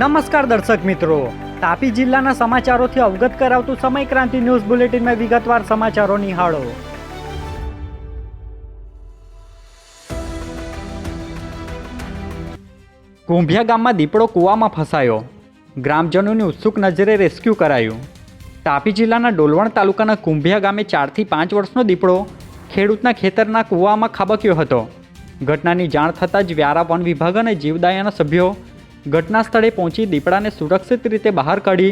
નમસ્કાર દર્શક મિત્રો. તાપી જિલ્લાના સમાચારોથી અવગત કરાવતું સમય ક્રાંતિ ન્યૂઝ બુલેટિનમાં વિગતવાર સમાચારો નિહાળો. કુંભિયા ગામમાં દીપડો કૂવામાં ફસાયો. ગ્રામજનોની ઉત્સુક નજરે રેસ્ક્યુ કરાયું. તાપી જિલ્લાના ડોલવણ તાલુકાના કુંભિયા ગામે ચારથી પાંચ વર્ષનો દીપડો ખેડૂતના ખેતરના કૂવામાં ખાબક્યો હતો. ઘટનાની જાણ થતાં જ વ્યારા વન વિભાગ અને જીવદાયાના સભ્યો ઘટના સ્થળે પહોંચી દીપડાને સુરક્ષિત રીતે બહાર કાઢી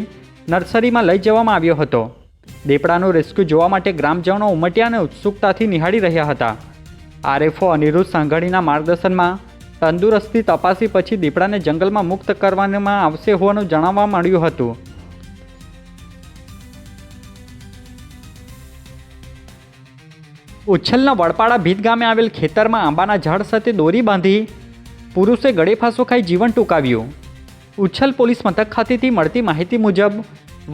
નર્સરીમાં લઈ જવામાં આવ્યો હતો. દીપડાનું રેસ્ક્યુ જોવા માટે ગ્રામજનો ઉમટ્યાને ઉત્સુકતાથી નિહાળી રહ્યા હતા. આરએફઓ અનિરુદ્ધ સાંઘાણીના માર્ગદર્શનમાં તંદુરસ્તી તપાસી પછી દીપડાને જંગલમાં મુક્ત કરવામાં આવશે હોવાનું જણાવવા મળ્યું હતું. ઉચ્છલના વડપાડા ભીત ગામે આવેલ ખેતરમાં આંબાના ઝાડ સાથે દોરી બાંધી પુરુષે ગળે ફાંસો ખાઈ જીવન ટૂંકાવ્યું. ઉચ્છલ પોલીસ મથક ખાતેથી મળતી માહિતી મુજબ,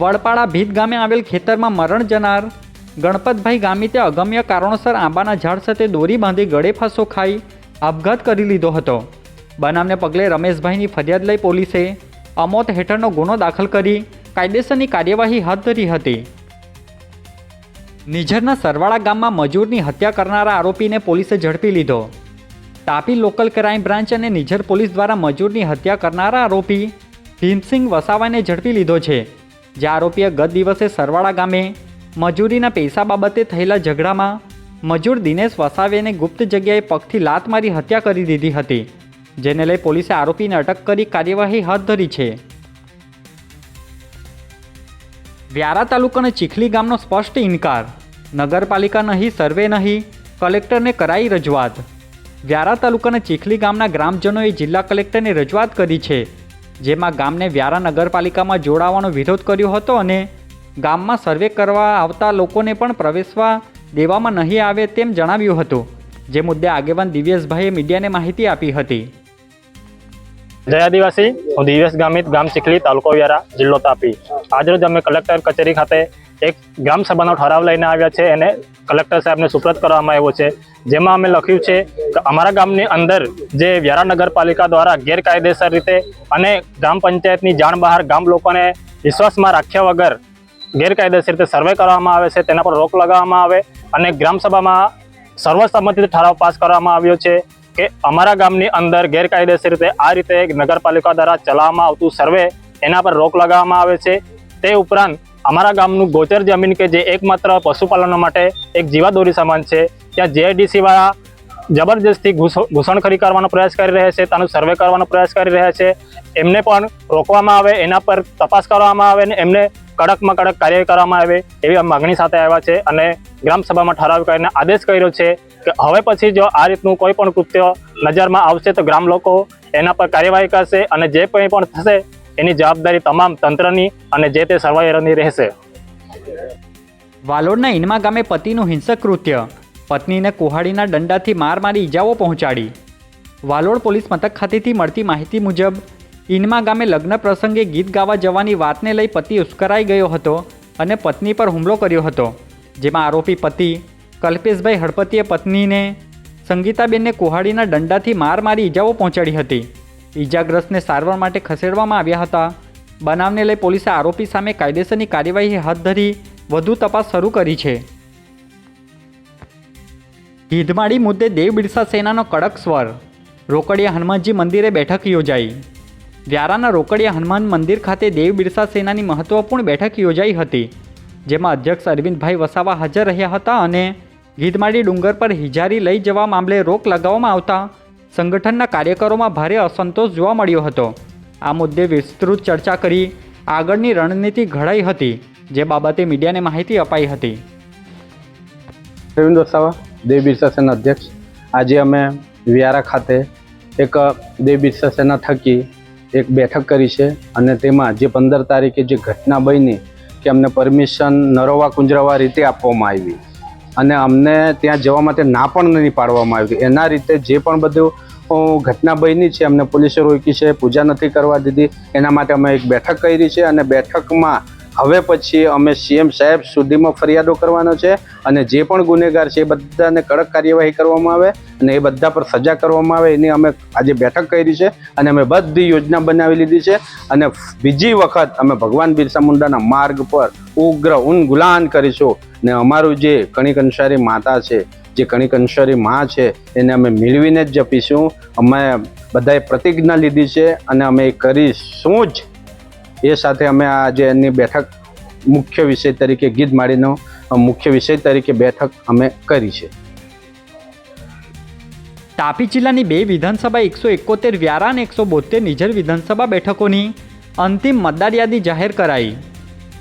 વડપાડા ભીત ગામે આવેલ ખેતરમાં મરણ જનાર ગણપતભાઈ ગામિતે અગમ્ય કારણોસર આંબાના ઝાડ સાથે દોરી બાંધી ગળે ફાંસો ખાઈ આપઘાત કરી લીધો હતો. બનાવને પગલે રમેશભાઈની ફરિયાદ લઈ પોલીસે અમોત હેઠળનો ગુનો દાખલ કરી કાયદેસરની કાર્યવાહી હાથ ધરી હતી. નિઝરના સરવાળા ગામમાં મજૂરની હત્યા કરનારા આરોપીને પોલીસે ઝડપી લીધો. તાપી લોકલ ક્રાઇમ બ્રાન્ચ અને નિઝર પોલીસ દ્વારા મજૂરની હત્યા કરનારા આરોપી ભીમસિંહ વસાવાને ઝડપી લીધો છે, જે આરોપીએ ગત દિવસે સરવાળા ગામે મજૂરીના પૈસા બાબતે થયેલા ઝઘડામાં મજૂર દિનેશ વસાવેને ગુપ્ત જગ્યાએ પગથી લાત મારી હત્યા કરી દીધી હતી, જેને લઈ પોલીસે આરોપીને અટક કરી કાર્યવાહી હાથ ધરી છે. વ્યારા તાલુકાના ચીખલી ગામનો સ્પષ્ટ ઇનકાર, નગરપાલિકા નહીં, સર્વે નહીં, કલેક્ટરને કરાઈ રજૂઆત. વ્યારા તાલુકાના ચીખલી ગામના ગ્રામજનોએ જિલ્લા કલેક્ટરને રજૂઆત કરી છે, જેમાં ગામને વ્યારા નગરપાલિકામાં જોડાવાનો વિરોધ કર્યો હતો અને ગામમાં સર્વે કરવા આવતા લોકોને પણ પ્રવેશવા દેવામાં નહીં આવે તેમ જણાવ્યું હતું. જે મુદ્દે આગેવાન દિવ્યેશભાઈએ મીડિયાને માહિતી આપી હતી. જય આદિવાસી, હું દિવેશ ગામિત, ગામ ચીખલી, તાલુકો વ્યારા, જિલ્લો તાપી. આજરોજ અમે કલેક્ટર કચેરી ખાતે એક ગ્રામ સભાનો ઠરાવ લઈને આવ્યા છે એને કલેક્ટર સાહેબને સુપ્રત કરવામાં આવ્યો છે. જેમાં અમે લખ્યું છે કે અમારા ગામની અંદર જે વ્યારા નગરપાલિકા દ્વારા ગેરકાયદેસર રીતે અને ગ્રામ પંચાયતની જાણ બહાર ગામ લોકોને વિશ્વાસમાં રાખ્યા વગર ગેરકાયદેસર રીતે સર્વે કરવામાં આવે છે, તેના પર રોક લગાવવામાં આવે અને ગ્રામસભામાં સર્વસંમતિથી ઠરાવ પાસ કરવામાં આવ્યો છે કે અમારા ગામની અંદર ગેરકાયદેસર રીતે આ રીતે નગરપાલિકા દ્વારા ચલાવવામાં આવતું સર્વે એના પર રોક લગાવવામાં આવે છે. તે ઉપરાંત અમારા ગામનું ગોચર જમીન કે જે એકમાત્ર પશુપાલન માટે એક જીવાદોરી સમાન છે. ત્યાં જેઆઈડીસી વાળા જબરજસ્તી ઘૂસણખરી કરવાનો પ્રયાસ કરી રહ્યા છે તેનું સર્વે કરવાનો પ્રયાસ કરી રહ્યા છે. એમને પણ રોકવામાં આવે, એના પર તપાસ કરવામાં આવે અને એમને કડકમાં કડક કાર્ય કરવામાં આવે એવી માગણી સાથે આવ્યા છે અને ગ્રામસભામાં ઠરાવ કરીને આદેશ કર્યો છે કે હવે પછી જો આ રીતનું કોઈ પણ કૃત્ય નજરમાં આવશે તો ગ્રામ લોકો એના પર કાર્યવાહી કરશે અને જે કંઈ પણ થશે એની જવાબદારી તમામ તંત્રની અને જે તે સર્વાયરની રહેશે. વાલોડના ઇનમા ગામે પતિનું હિંસક કૃત્ય. પત્નીને કુહાડીના દંડાથી માર મારી ઈજાઓ પહોંચાડી. વાલોડ પોલીસ મથક ખાતેથી મળતી માહિતી મુજબ ઇનમા ગામે લગ્ન પ્રસંગે ગીત ગાવા જવાની વાતને લઈ પતિ ઉશ્કરાઈ ગયો હતો અને પત્ની પર હુમલો કર્યો હતો, જેમાં આરોપી પતિ, કલ્પેશભાઈ હળપતિએ પત્નીને સંગીતાબેનને કુહાડીના દંડાથી માર મારી ઈજાઓ પહોંચાડી હતી. ઈજાગ્રસ્તને સારવાર માટે ખસેડવામાં આવ્યા હતા. બનાવને લઈ પોલીસે આરોપી સામે કાયદેસરની કાર્યવાહી હાથ ધરી વધુ તપાસ શરૂ કરી છે. ગીધમાળી મુદ્દે દેવ બિરસા સેનાનો કડક સ્વર. રોકડિયા હનુમાનજી મંદિરે બેઠક યોજાઈ. વ્યારાના રોકડિયા હનુમાન મંદિર ખાતે દેવ બિરસા સેનાની મહત્વપૂર્ણ બેઠક યોજાઈ હતી, જેમાં અધ્યક્ષ અરવિંદભાઈ વસાવા હાજર રહ્યા હતા અને ગીધમાળી ડુંગર પર હિજારી લઈ જવા મામલે રોક લગાવવામાં આવતા સંગઠનના કાર્યકરોમાં ભારે અસંતોષ જોવા મળ્યો હતો. આ મુદ્દે વિસ્તૃત ચર્ચા કરી આગળની રણનીતિ ઘડાઈ હતી, જે બાબતે મીડિયાને માહિતી અપાઈ હતી. રવિન્દ્ર વસાવા દેવ સેના અધ્યક્ષ. આજે અમે વ્યારા ખાતે એક દેવ બિરસા સેના થકી એક બેઠક કરી છે અને તેમાં જે પંદર તારીખે જે ઘટના બની કે અમને પરમિશન નરોવા કુંજરવા રીતે આપવામાં આવી. અને અમને ત્યાં જવા માટે ના પણ નહીં પાડવામાં આવી એના રીતે જે પણ બધું ઘટના બની છે, અમને પોલીસે રોકી છે, પૂજા નથી કરવા દીધી. એના માટે અમે એક બેઠક કરી છે અને બેઠકમાં હવે પછી અમે સીએમ સાહેબ સુધીમાં ફરિયાદો કરવાનો છે અને જે પણ ગુનેગાર છે એ બધાને કડક કાર્યવાહી કરવામાં આવે અને એ બધા પર સજા કરવામાં આવે એની અમે આજે બેઠક કરી છે અને અમે બધી યોજના બનાવી લીધી છે અને બીજી વખત અમે ભગવાન બિરસા મુંડાના માર્ગ પર ઉગ્ર ઉન્ગુલાન કરીશું ને અમારું જે કણિક અંસારી માતા છે, જે કણિક અંસારી માં છે, એને અમે મેળવીને જ જપીશું. અમે બધાએ પ્રતિજ્ઞા લીધી છે અને અમે એ કરીશું જ. એ સાથે અમે આજે એની બેઠક મુખ્ય વિષય તરીકે ગીધ માળીનો મુખ્ય વિષય તરીકે બેઠક અમે કરી છે. તાપી જિલ્લાની બે વિધાનસભા, એકસો એકોતેર વ્યારા અને એકસો બોતેર નિઝર વિધાનસભા બેઠકોની અંતિમ મતદાર યાદી જાહેર કરાઈ.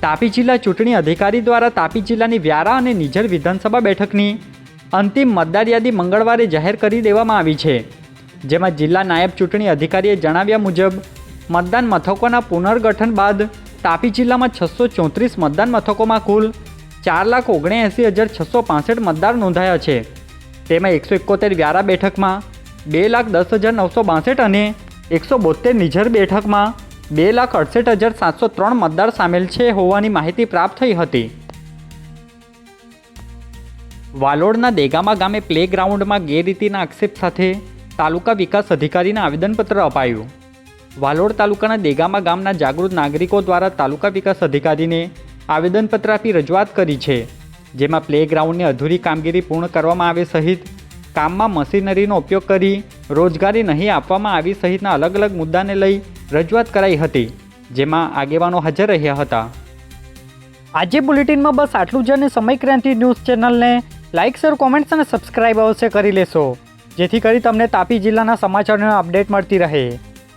તાપી જિલ્લા ચૂંટણી અધિકારી દ્વારા તાપી જિલ્લાની વ્યારા અને નિઝર વિધાનસભા બેઠકની અંતિમ મતદાર યાદી મંગળવારે જાહેર કરી દેવામાં આવી છે. જેમાં જિલ્લા નાયબ ચૂંટણી અધિકારીએ જણાવ્યા મુજબ મતદાન મથકોના પુનર્ગઠન બાદ તાપી જિલ્લામાં છસો ચોત્રીસ મતદાન મથકોમાં કુલ ચાર લાખ ઓગણએંસી હજાર છસો પાસઠ મતદાર નોંધાયા છે. તેમાં એકસો એકોતેર વ્યારા બેઠકમાં, બે લાખ દસ હજાર નવસો બાસઠ અને એકસો બોતેર નિઝર બેઠકમાં બે લાખ અડસઠ હજાર સાતસો ત્રણ મતદાર સામેલ છે હોવાની માહિતી પ્રાપ્ત થઈ હતી. વાલોડના દેગામા ગામે પ્લેગ્રાઉન્ડમાં ગેરરીતિના આક્ષેપ સાથે તાલુકા વિકાસ અધિકારીને આવેદનપત્ર અપાયું. વાલોડ તાલુકાના દેગામા ગામના જાગૃત નાગરિકો દ્વારા તાલુકા વિકાસ અધિકારીને આવેદનપત્ર આપી રજૂઆત કરી છે, જેમાં પ્લે ગ્રાઉન્ડની અધૂરી કામગીરી પૂર્ણ કરવામાં આવે સહિત કામમાં મશીનરીનો ઉપયોગ કરી રોજગારી નહીં આપવામાં આવી સહિતના અલગ અલગ મુદ્દાને લઈ રજૂઆત કરાઈ હતી, જેમાં આગેવાનો હાજર રહ્યા હતા. આજે બુલેટિનમાં બસ આટલું જ અને સમય ક્રાંતિ ન્યૂઝ ચેનલને લાઇક શેર, કોમેન્ટ્સ અને સબસ્ક્રાઇબ અવશ્ય કરી લેશો, જેથી કરી તમને તાપી જિલ્લાના સમાચારોનો અપડેટ મળતી રહે.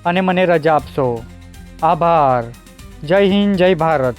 અને મને રજા આપશો. આભાર. જય હિન્દ જય ભારત.